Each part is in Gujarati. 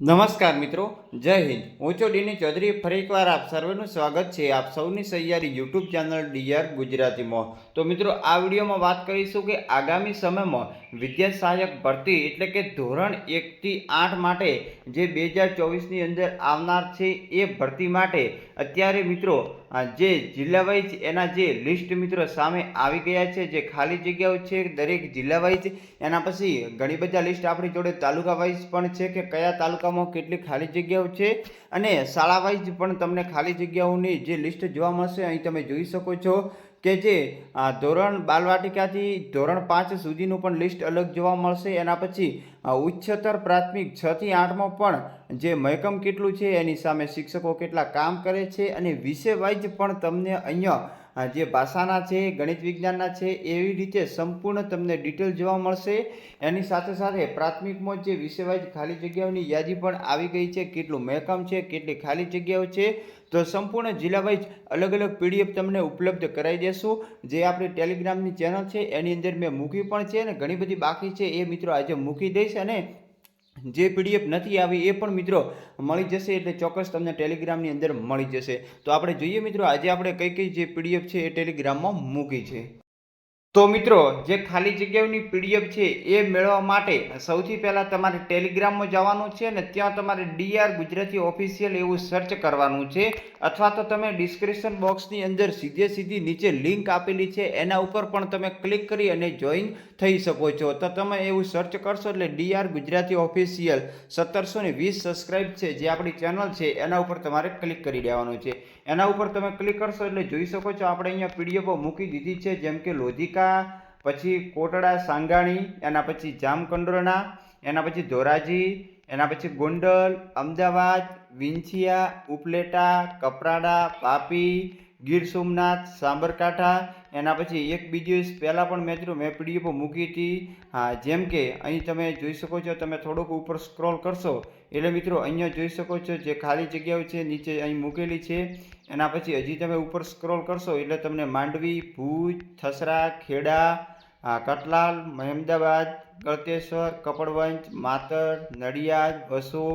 નમસ્કાર મિત્રો. જય હિન્દ. હું છું ડીની ચૌધરી. ફરી એકવાર આપ સર્વેનું સ્વાગત છે. આપ સૌની સહિયારી યુટ્યુબ ચેનલ ડીઆર ગુજરાતીમાં. તો મિત્રો, આ વિડીયોમાં વાત કરીશું કે આગામી સમયમાં વિદ્યા સહાયક ભરતી એટલે કે ધોરણ એકથી આઠ માટે જે બે હજાર ચોવીસની અંદર આવનાર છે એ ભરતી માટે અત્યારે મિત્રો જે જિલ્લા વાઇઝ એના જે લિસ્ટ મિત્રો સામે આવી ગયા છે, જે ખાલી જગ્યાઓ છે દરેક જિલ્લા વાઇઝ એના પછી ઘણી બધા લિસ્ટ આપણી જોડે તાલુકા વાઇઝ પણ છે કે કયા તાલુકામાં કેટલી ખાલી જગ્યાઓ છે અને શાળા વાઇઝ પણ તમને ખાલી જગ્યાઓની જે લિસ્ટ જોવા મળશે, અહીં તમે જોઈ શકો છો કે જે ધોરણ બાલવાટિકાથી ધોરણ પાંચ સુધીનું પણ લિસ્ટ અલગ જોવા મળશે. એના પછી ઉચ્ચતર પ્રાથમિક છથી આઠમાં પણ જે મહેકમ કેટલું છે એની સામે શિક્ષકો કેટલા કામ કરે છે અને વિષય પણ તમને અહીંયા જે ભાષાના છે, ગણિત વિજ્ઞાનના છે, એવી રીતે સંપૂર્ણ તમને ડિટેલ જોવા મળશે. એની સાથે સાથે પ્રાથમિકમાં જે વિષયવાઇઝ ખાલી જગ્યાઓની યાદી પણ આવી ગઈ છે, કેટલું મહેકમ છે, કેટલી ખાલી જગ્યાઓ છે, તો સંપૂર્ણ જિલ્લા વાઇઝ અલગ અલગ પીડીએફ તમને ઉપલબ્ધ કરાવી દેશું. જે આપણી ટેલિગ્રામની ચેનલ છે, એની અંદર મેં મૂકી પણ છે અને ઘણી બધી બાકી છે, એ મિત્રો આજે મૂકી દઈશ અને જે પીડીએફ નથી આવી, એ પણ મિત્રો મળી જશે એટલે ચોક્કસ તમને ટેલિગ્રામની અંદર મળી જશે. તો આપણે જોઈએ મિત્રો, આજે આપણે કઈ કઈ જે પીડીએફ છે એ ટેલિગ્રામમાં મૂકી છે. તો મિત્રો, જે ખાલી જગ્યાઓની પીડીએફ છે એ મેળવવા માટે સૌથી પહેલાં તમારે ટેલિગ્રામમાં જવાનું છે અને ત્યાં તમારે ડીઆર ગુજરાતી ઓફિશિયલ એવું સર્ચ કરવાનું છે. અથવા તો તમે ડિસ્ક્રિપ્શન બોક્સની અંદર સીધે સીધી નીચે લિંક આપેલી છે, એના ઉપર પણ તમે ક્લિક કરી અને જોઈન થઈ શકો છો. તો તમે એવું સર્ચ કરશો એટલે ડીઆર ગુજરાતી ઓફિશિયલ સત્તરસો વીસ સબસ્ક્રાઇબ છે જે આપણી ચેનલ છે, એના ઉપર તમારે ક્લિક કરી દેવાનું છે. એના ઉપર તમે ક્લિક કરશો એટલે જોઈ શકો છો, આપણે અહીંયા પીડીએફો મૂકી દીધી છે, જેમ કે લોધિકા, પછી કોટડા, સાંગાણી, એના પછી જામકંડોરણા, એના પછી ધોરાજી, એના પછી ગોંડલ, અમદાવાદ, વિંછિયા, ઉપલેટા, કપરાડા, પાપી, ગીર સોમનાથ, સાબરકાંઠા, એના પછી એક બીજી દિવસ પહેલાં પણ મેં મેં પીડીએફો મૂકી હતી. હા, જેમ કે અહીં તમે જોઈ શકો છો, તમે થોડુંક ઉપર સ્ક્રોલ કરશો, એટલે મિત્રો અહીંયા જોઈ શકો છો, જે ખાલી જગ્યાઓ છે, નીચે અહીં મૂકેલી છે. એના પછી હજી તમે ઉપર સ્ક્રોલ કરશો એટલે તમને માંડવી, ભુજ, થસરા, ખેડા કટલાલ મહેમદાબાદ ગળતેશ્વર કપડવંજ, માતર, નડિયાદ, વસો,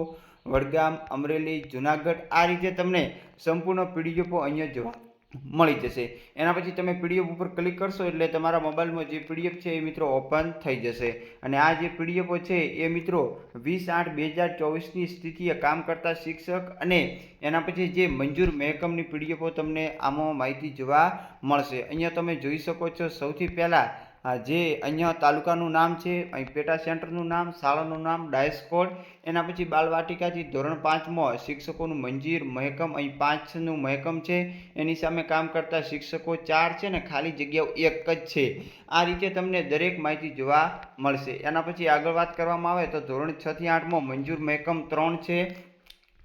વડગામ, અમરેલી, જુનાગઢ આ રીતે તમને સંપૂર્ણ પીડીએફો અહીંયા જોવા મળી જશે. એના પછી તમે પીડીએફ ઉપર ક્લિક કરશો એટલે તમારા મોબાઈલમાં જે પીડીએફ છે એ મિત્રો ઓપન થઈ જશે. અને આ જે પીડીએફો છે એ મિત્રો વીસ આઠ બે હજાર ચોવીસની સ્થિતિએ કામ કરતા શિક્ષક અને એના પછી જે મંજૂર મહેકમની પીડીએફો તમને આમાં માહિતી જોવા મળશે. અહીંયા તમે જોઈ શકો છો સૌથી પહેલાં જે અહીંયા તાલુકાનું નામ છે, અહીં પેટા સેન્ટરનું નામ, શાળાનું નામ, ડાયસ કોડ, એના પછી બાલવાટિકાથી ધોરણ પાંચમાં શિક્ષકોનું મંજીર, મહેકમ, અહીં પાંચનું મહેકમ છે. એની સામે કામ કરતા શિક્ષકો ચાર છે ને ખાલી જગ્યાઓ એક જ છે. આ રીતે તમને દરેક માહિતી જોવા મળશે. એના પછી આગળ વાત કરવામાં આવે તો ધોરણ છથી આઠમાં મંજૂર મહેકમ ત્રણ છે.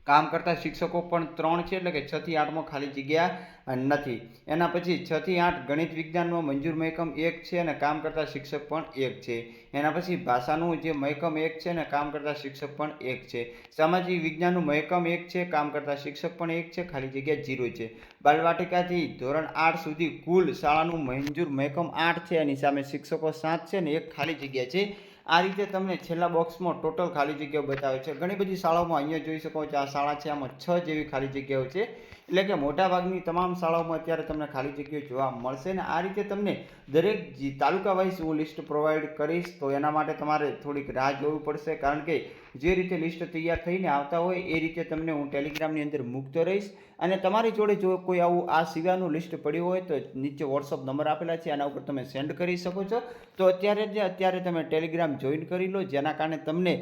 કામ કરતા શિક્ષકો પણ ત્રણ છે એટલે કે છથી આઠમાં ખાલી જગ્યા નથી. એના પછી છથી આઠ ગણિત વિજ્ઞાનમાં મંજૂર મહેકમ એક છે અને કામ કરતા શિક્ષક પણ એક છે. એના પછી ભાષાનું જે મહેકમ એક છે અને કામ કરતા શિક્ષક પણ એક છે. સામાજિક વિજ્ઞાનનું મહેકમ એક છે, કામ કરતા શિક્ષક પણ એક છે, ખાલી જગ્યા જીરો છે. બાલવાટિકાથી ધોરણ આઠ સુધી કુલ શાળાનું મંજૂર મહેકમ આઠ છે. એની સામે શિક્ષકો સાત છે ને એક ખાલી જગ્યા છે. આ રીતે તમને છેલ્લા બોક્સમાં ટોટલ ખાલી જગ્યાઓ બતાવે છે. ઘણી બધી શાળાઓમાં અહીંયા જોઈ શકો છો આ શાળા છે, આમાં છ જેવી ખાલી જગ્યાઓ છે. એટલે કે મોટાભાગની તમામ શાળાઓમાં અત્યારે તમને ખાલી જગ્યાઓ જોવા મળશે ને આ રીતે તમને દરેક તાલુકા વાઇઝ હું લિસ્ટ પ્રોવાઈડ કરીશ તો એના માટે તમારે થોડીક રાહ જોવી પડશે. કારણ કે જે રીતે લિસ્ટ તૈયાર થઈને આવતા હોય એ રીતે તમને હું ટેલિગ્રામની અંદર મૂકતો રહીશ. અને તમારી જોડે જો કોઈ આવું આ સિવાયનું લિસ્ટ પડ્યું હોય તો નીચે વોટ્સઅપ નંબર આપેલા છે એના ઉપર તમે સેન્ડ કરી શકો છો. તો અત્યારે જે, અત્યારે તમે ટેલિગ્રામ જોઈન કરી લો, જેના કારણે તમને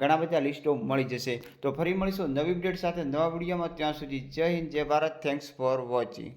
ઘણા બધા લિસ્ટો મળી જશે. તો ફરી મળીશું નવી અપડેટ સાથે નવા વિડીયોમાં. ત્યાં સુધી જય હિન્દ, જય ભારત. Thanks for watching